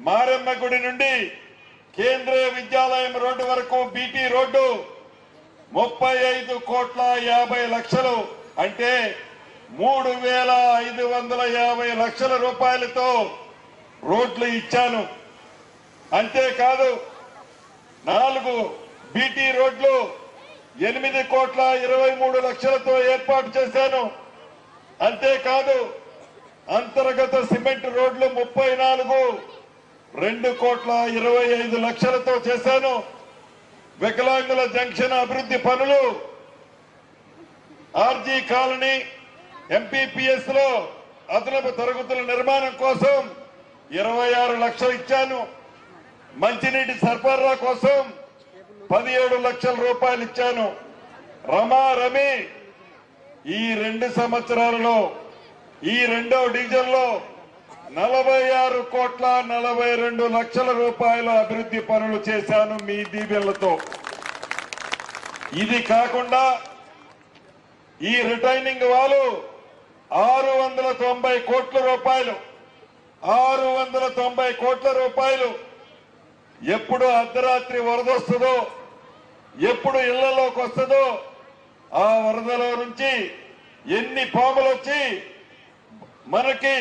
మారెమ్మ గుడి నుండి కేంద్రీయ విద్యాలయం రోడ్డు వరకు బీటీ రోడ్డు ముప్పై ఐదు కోట్ల యాభై లక్షలు. అంటే మూడు వేల ఐదు వందల యాభై లక్షల రూపాయలతో రోడ్లు ఇచ్చాను. అంతేకాదు నాలుగు బీటీ రోడ్లు ఎనిమిది కోట్ల ఇరవై మూడు లక్షలతో ఏర్పాటు చేశాను. అంతేకాదు అంతర్గత సిమెంట్ రోడ్లు ముప్పై నాలుగు రెండు కోట్ల ఇరవై ఐదు లక్షలతో చేశాను. వికలాంగుల జంక్షన్ అభివృద్ధి పనులు. ఆర్జీ కాలనీ ఎంపీపీఎస్లో అదనపు తరగతుల నిర్మాణం కోసం ఇరవై ఆరు లక్షలు ఇచ్చాను. మంచినీటి సరఫరా కోసం పదిహేడు లక్షల రూపాయలు ఇచ్చాను. రమా రమి ఈ రెండు సంవత్సరాలలో ఈ రెండో డివిజన్లో నలభై ఆరు కోట్ల నలభై రెండు లక్షల రూపాయల అభివృద్ధి పనులు చేశాను మీ దీవెనలతో. ఇది కాకుండా ఈ రిటైనింగ్ వాళ్ళు ఆరు వందల తొంభై కోట్ల రూపాయలు. ఆరు వందల తొంభై కోట్ల రూపాయలు ఎప్పుడు అర్ధరాత్రి వరద వస్తుందో ఎప్పుడు ఇళ్ళలోకి వస్తుందో ఆ వరదలో నుంచి ఎన్ని పాములు వచ్చి మనకి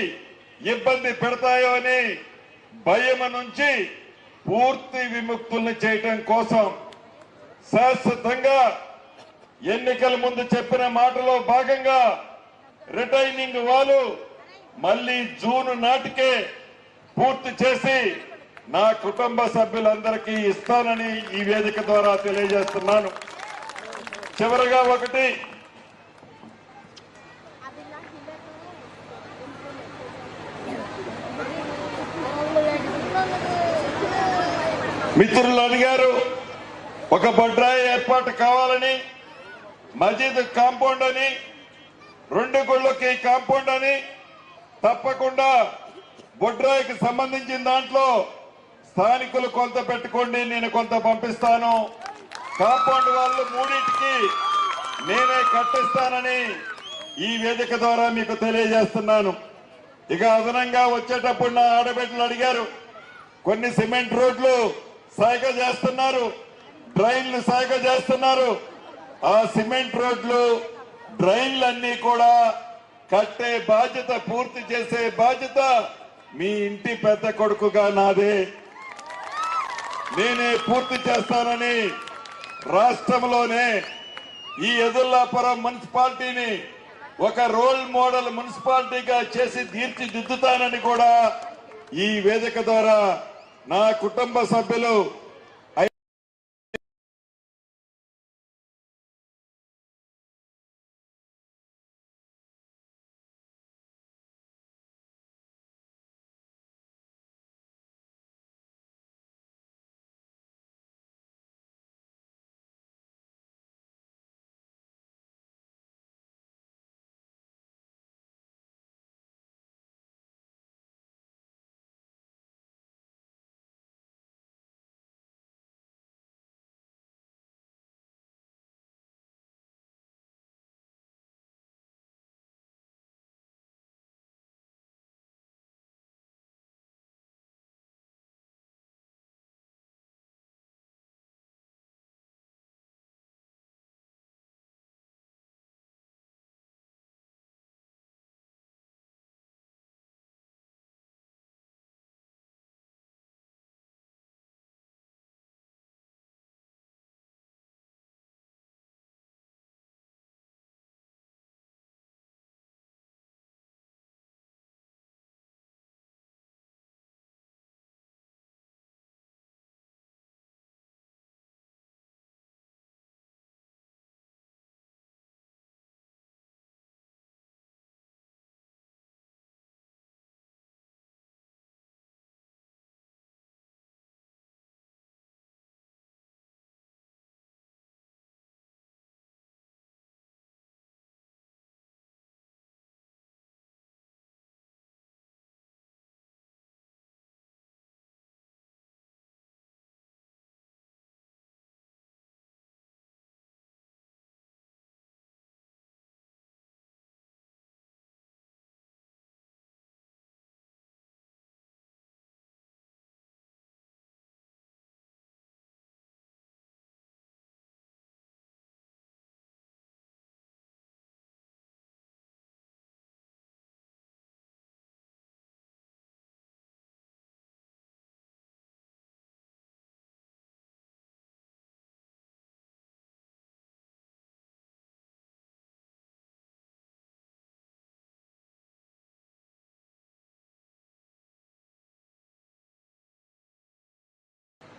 ఇబ్బంది పెడతాయో అని భయం నుంచి పూర్తి విముక్తుల్ని చేయటం కోసం శాశ్వతంగా ఎన్నికల ముందు చెప్పిన మాటలో భాగంగా రిటైనింగ్ వాళ్ళు మళ్ళీ జూన్ నాటికే పూర్తి చేసి నా కుటుంబ సభ్యులందరికీ ఇస్తానని ఈ వేదిక ద్వారా తెలియజేస్తున్నాను. చివరగా ఒకటి మిత్రులు అడిగారు ఒక బొడ్రాయి ఏర్పాటు కావాలని మజీద్ కాంపౌండ్ అని రెండు గుళ్ళకి కాంపౌండ్ అని తప్పకుండా బొడ్రాయికి సంబంధించిన దాంట్లో స్థానికులు కొంత పెట్టుకోండి నేను కొంత పంపిస్తాను. కాంపౌండ్ వాళ్ళు మూడింటికి నేనే కట్టిస్తానని ఈ వేదిక ద్వారా మీకు తెలియజేస్తున్నాను. ఇక అదనంగా వచ్చేటప్పుడు నా ఆడబిడ్డలు అడిగారు కొన్ని సిమెంట్ రోడ్లు సాయిక చేస్తున్నారు. డ్రైన్లు సాయిక చేస్తున్నారు. ఆ సిమెంట్ రోడ్లు డ్రైన్లన్నీ కూడా కట్టే బాధ్యత పూర్తి చేసే బాధ్యత మీ ఇంటి పెద్ద కొడుకుగా నాదే. నేనే పూర్తి చేస్తానని రాష్ట్రంలోనే ఈ ఎదుల్లాపురం మున్సిపాలిటీని ఒక రోల్ మోడల్ మున్సిపాలిటీగా చేసి తీర్చిదిద్దుతానని కూడా ఈ వేదిక ద్వారా నా కుటుంబ సభ్యులు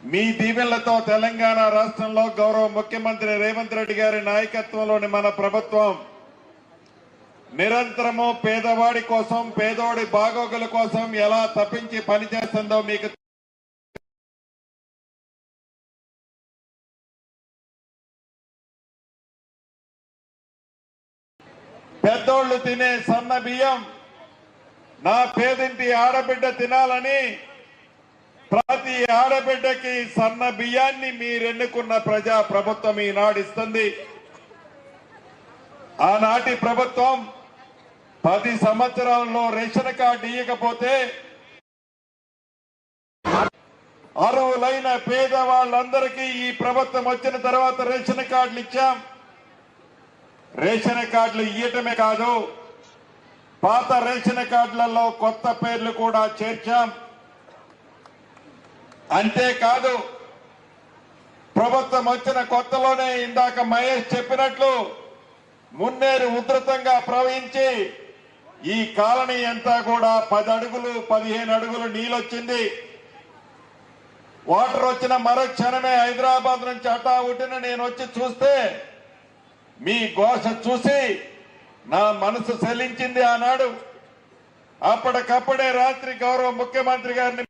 మీ దీవెనలతో తెలంగాణ రాష్ట్రంలో గౌరవ ముఖ్యమంత్రి రేవంత్ రెడ్డి గారి నాయకత్వంలోని మన ప్రభుత్వం నిరంతరము పేదవాడి కోసం పేదోడి బాగోగుల కోసం ఎలా తప్పించి పనిచేస్తుందో మీకు పెద్దోళ్ళు తినే సన్న బియ్యం నా పేదింటి ఆడబిడ్డ తినాలని ప్రతి ఆడబిడ్డకి సన్న బియ్యాన్ని మీరెన్నుకున్న ప్రజా ప్రభుత్వం ఈనాడు ఇస్తుంది. ఆనాటి ప్రభుత్వం పది సంవత్సరాల్లో రేషన్ కార్డు ఇవ్వకపోతే అర్హులైన పేదవాళ్ళందరికీ ఈ ప్రభుత్వం వచ్చిన తర్వాత రేషన్ కార్డులు ఇచ్చాం. రేషన్ కార్డులు ఇయ్యటమే కాదు పాత రేషన్ కార్డులలో కొత్త పేర్లు కూడా చేర్చాం. అంతేకాదు ప్రభుత్వం వచ్చిన కొత్తలోనే ఇందాక మహేష్ చెప్పినట్లు మున్నేరు ఉధృతంగా ప్రవహించి ఈ కాలనీ అంతా కూడా పది అడుగులు పదిహేను అడుగులు నీళ్ళొచ్చింది. వాటర్ వచ్చిన మరో క్షణమే హైదరాబాద్ నుంచి అటా ఉట్టిన నేను వచ్చి చూస్తే మీ ఘోష చూసి నా మనసు చలించింది ఆనాడు. అప్పటికప్పుడే రాత్రి గౌరవ ముఖ్యమంత్రి గారిని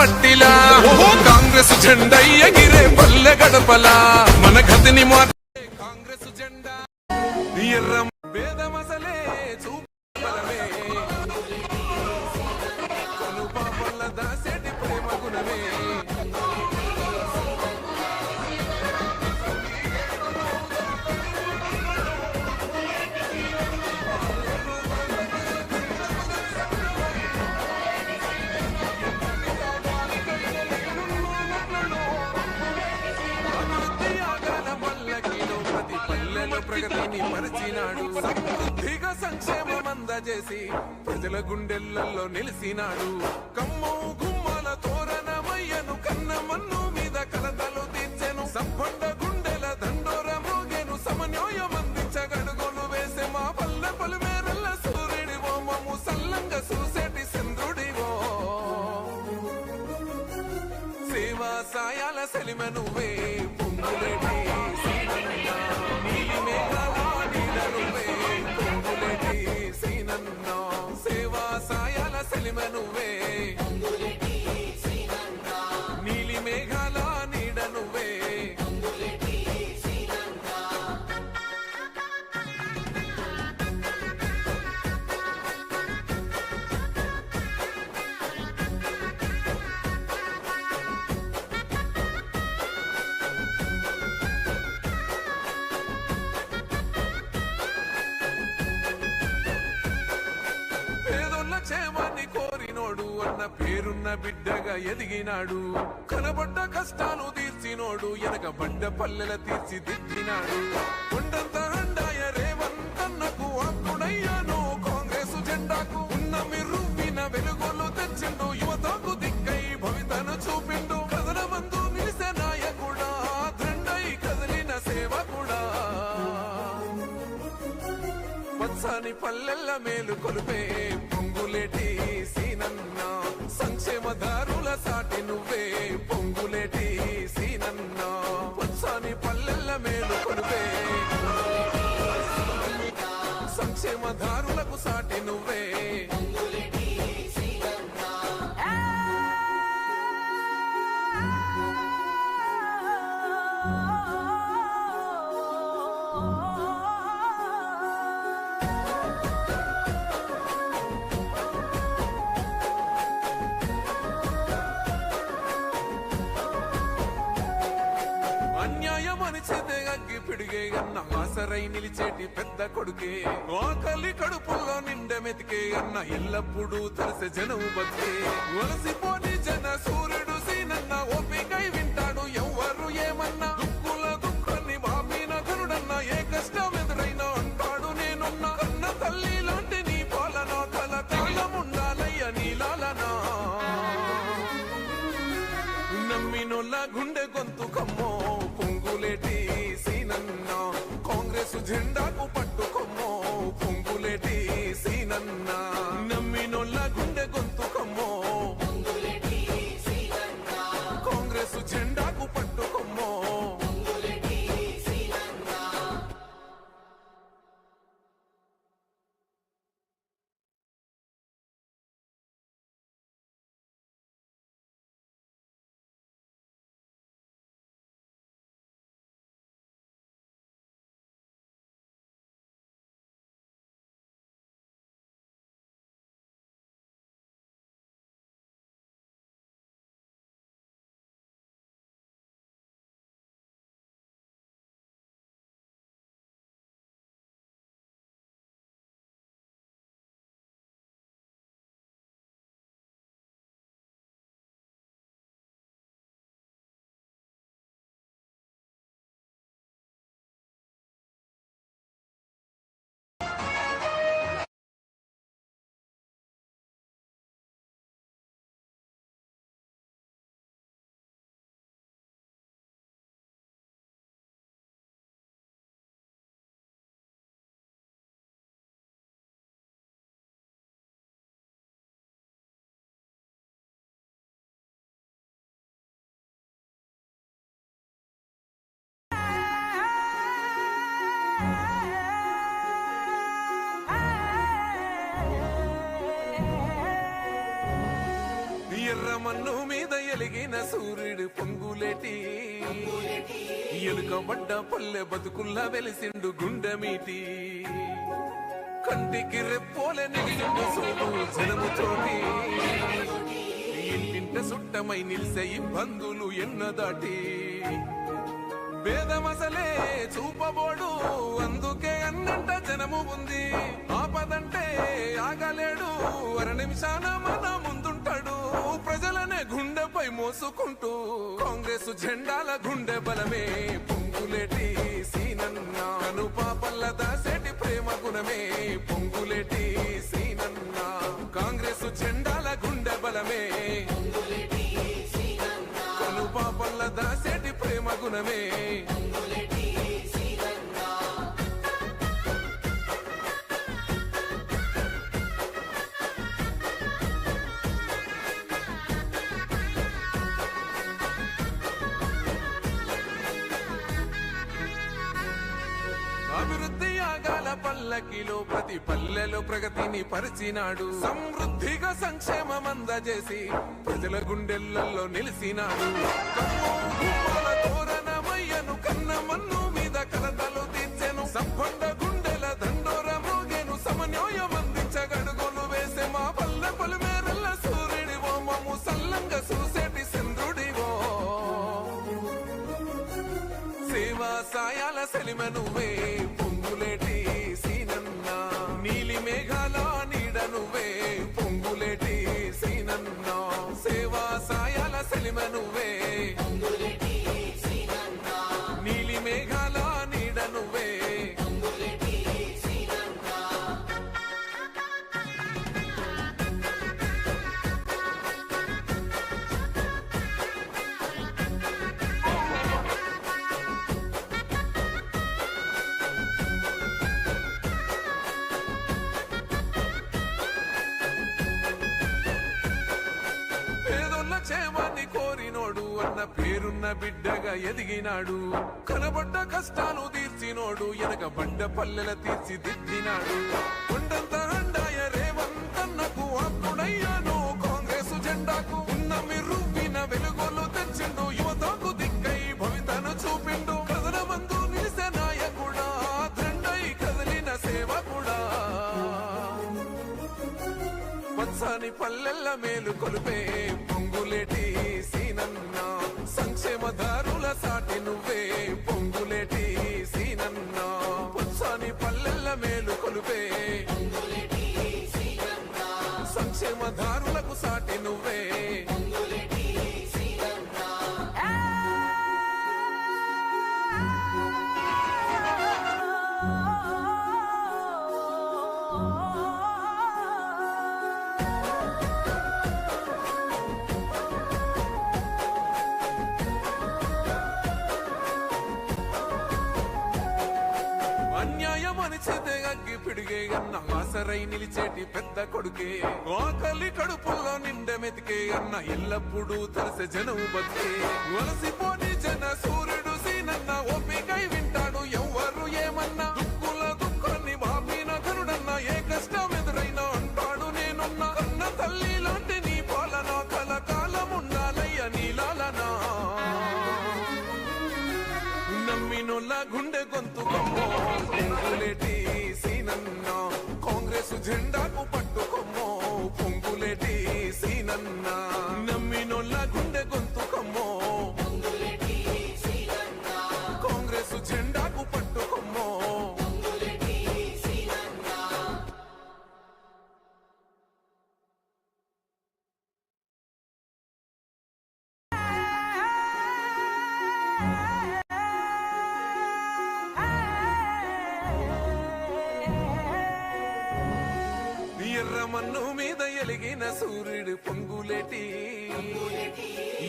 తెలంగాణ ప్రగతిని మరచినాడు. సమృద్ధిగా సంక్షేమం అందజేసి ప్రజల గుండెల్లో నిలిసినాడు కమ్ము గుమ్మల తోరణమయ్యను కన్న మన్ను మీద కలతలు తీర్చెను. సంపండ గుండెల దండోర మోగెను సమన్వయం అందించగడుగోలు వేసే మా పల్లె పలుమేరల్ల సూర్యుడి ఓమము సల్లంగా చూసేటి చంద్రుడివో. సేవా సాయాల సెలిమ నువ్వే సాయాల సెలిమ ఎదిగినాడు కనబడ్డ కష్టాలు తీర్చినోడు ఎనక బండ పల్లెల తీర్చిదిద్దినాడు కొండంత అండాయ రేవంతన్నకు అప్పుడయ్యాను కాంగ్రెస్ జెండాకు ఉన్న మిర్రువిన వెలుగులు తెచ్చిండు. యువతకు దిక్కై భవితను చూపిండు. కథన మందు నిలిసే నాయకుడా దండై కదిలిన సేవకుడా. పచ్చని పల్లెల్ల మేలు కొలుపే పొంగులేటి సీనన్న. నువ్వే పొంగులేటి సీనన్న. పచ్చని పల్లెల్ల మేలు కొనువే సంక్షేమ దారులకు సాటి నువ్వే. ఆసరై నిలిచేటి పెద్ద కొడుకే. ఆకలి కడుపుల్లో నిండ మెతికే అన్న ఎల్లప్పుడూ తెలిసే జనవు బతికే. వలసిపోని జన సూర్యుడు సీనన్న కాంగ్రెస్ పట్టు మన్ను మీద ఎలిగిన సూర్యుడు పొంగులేటి. ఎలుకబడ్డ పల్లె బతుకుల్లా వెలిసిండు గుండెమీటి కంటికి రెప్పోలే నిలిచిండు సూడు జనముతోటి ఇంటింట సుట్టమై నిలిసే ఇబ్బందులు ఎన్నదాటి. భేదమసలే చూపబోడు అందుకే అన్నంట జనము ఉంది. ఆపదంటే ఆగలేడు అర నిమిషాన మనము ప్రజలనే గుండెపై మోసుకుంటూ కాంగ్రెస్ జెండాల గుండె బలమే. పొంగులేటి సీనన్న కను పాపల్ల దాసేటి ప్రేమ గుణమే. పొంగులేటి సీనన్న కాంగ్రెస్ జెండాల గుండె బలమే. కను పాపల్ల దాసేటి ప్రేమ గుణమే. పల్లకిలో ప్రతి పల్లెలో ప్రగతిని పరిచినాడు. సమృద్ధిగా సంక్షేమం అందజేసి ప్రజల గుండెల్లో నిలిచినాడు. తోరణమయ్యను కన్న మన్ను మీద కలతలు తీర్చెను. సంపండ గుండెల దండోర మోగెను సమన్వయం అందించగడుగోలు వేసే మా పల్లె పలుమేరల్ల సూర్యుడివో మమ్ము సల్లంగా చూసేటి చంద్రుడివో. సేవా సాయాల సెలిమ నువ్వే ఎనక పల్లెల తీర్చిదిద్దినాడు. కొండంత అండాయ రేవంతన్నకు అప్పుడయ్యాను. కాంగ్రెస్ జెండాకు ఉన్న మిరువిన వెలుగులు తెచ్చిండు. యువతకు దిక్కై భవితను చూపిండు. కథన మందు నిలిసే నాయకుడా దండై కదిలిన సేవకుడా. పచ్చని పల్లెల్ల మేలు కొలిపే పొంగులేటి కొడుకే. ఆకలి కడుపుల్లో నిండె మెతికే అన్న ఎల్లప్పుడూ తలసే జనవు బతికే. వలసిపోని జన సూర్యుడు సీనన్న ఓపికై వింటాడు ఎవ్వరు ఏమన్నా. దుక్కుల దుఃఖాన్ని బాపిన కరుడన్న ఏ కష్టం ఎదురైనా అంటాడు నేనున్న. కన్న తల్లి లాంటి నీ పాలన కలకాలం ఉండాలయ్య నీలాలనా. నమ్మినోళ్ళ గుండె గొంతు కొమ్మో. సీనన్న కాంగ్రెస్ జెండాకు పట్టు మన్ను మీద ఎలిగిన సూర్యుడు పొంగులేటి.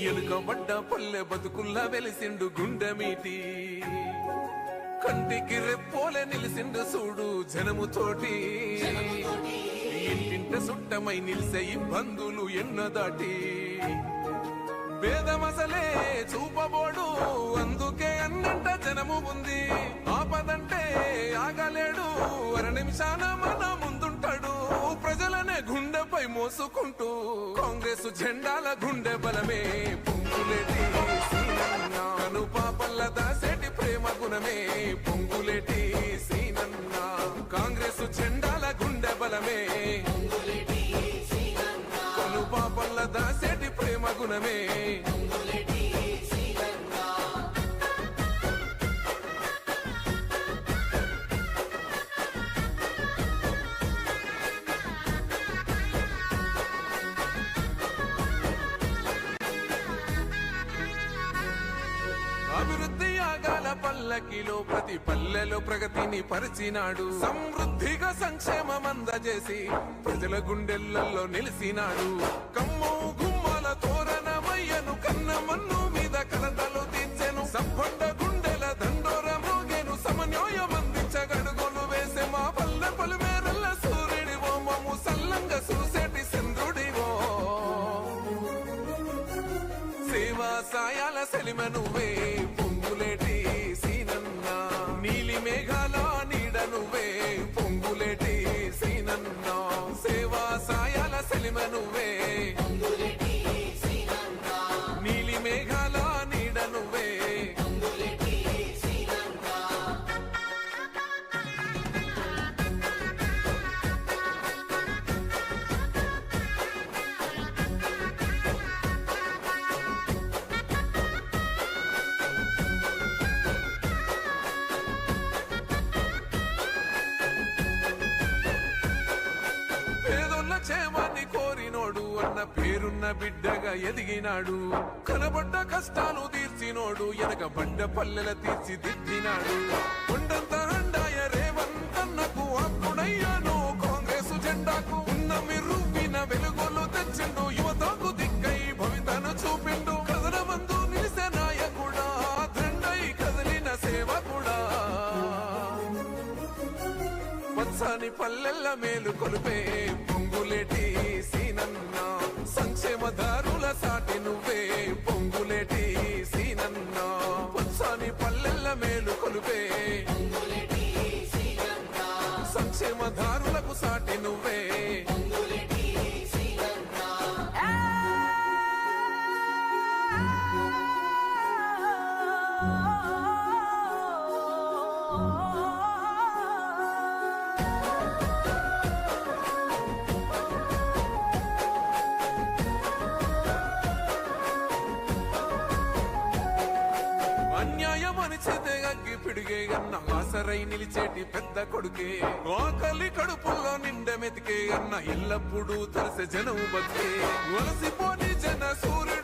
ఎలుకబడ్డ పల్లె బతుకుల్లా వెలిసిండు గుండెమీటి కంటికి రెప్పోలే నిలిసిండు సూడు జనముతోటి ఇంటింట సుట్టమై నిలిసే ఇబ్బందులు ఎన్నదాటి. భేదమసలే చూపబోడు అందుకే అన్నంట జనము ఉంది. ఆపదంటే ఆగలేడు అర నిమిషాన మనము ముందుంటాడు మోసుకుంటూ కాంగ్రెస్ జెండాల గుండె బలమే. పొంగులేటి సీనన్న పాపల్ల దాసేటి ప్రేమ గుణమే. పొంగులేటి సీనన్న కాంగ్రెస్ జెండాల గుండె బలమే. కను పాపల్ల దాసేటి ప్రేమ గుణమే. పల్లకిలో ప్రతి పల్లెలో ప్రగతిని పరిచినాడు. సమృద్ధిగా సంక్షేమం అందజేసి ప్రజల గుండెల్లో నిలిచినాడు. సాయాల ఎదిగినాడు. కనబడ్డ కష్టాలు తీర్చినోడు ఎనకబడ్డ బండ పల్లెల తీర్చిదిద్దినాడు కొండంత అండాయ రేవంతన్నకు అప్పుడయ్యాను. కాంగ్రెస్ జెండాకు ఉన్న మిరువిన వెలుగులు తెచ్చిండు. యువతకు దిక్కై భవితను చూపిండు. కదలమందు నిలిసే నాయకుడా దండై కదిలిన సేవకుడా. పచ్చని పల్లెల్ల మేలు కొలిపే పొంగులేటి సీనన్నా. సంక్షేమ దారుల సాటి నువ్వే. పొంగులేటి సీనన్న. పచ్చని పల్లెల్ల మేలు కొలుపే. సంక్షేమ దారులకు సాటి నువ్వే. ఆసరై నిలిచేటి పెద్ద కొడుకే. ఆకలి కడుపుల్లో నిండె మెతికే అన్న ఎల్లప్పుడూ తలసే జనం బతికే. వలసిపోని జన సూర్యుడు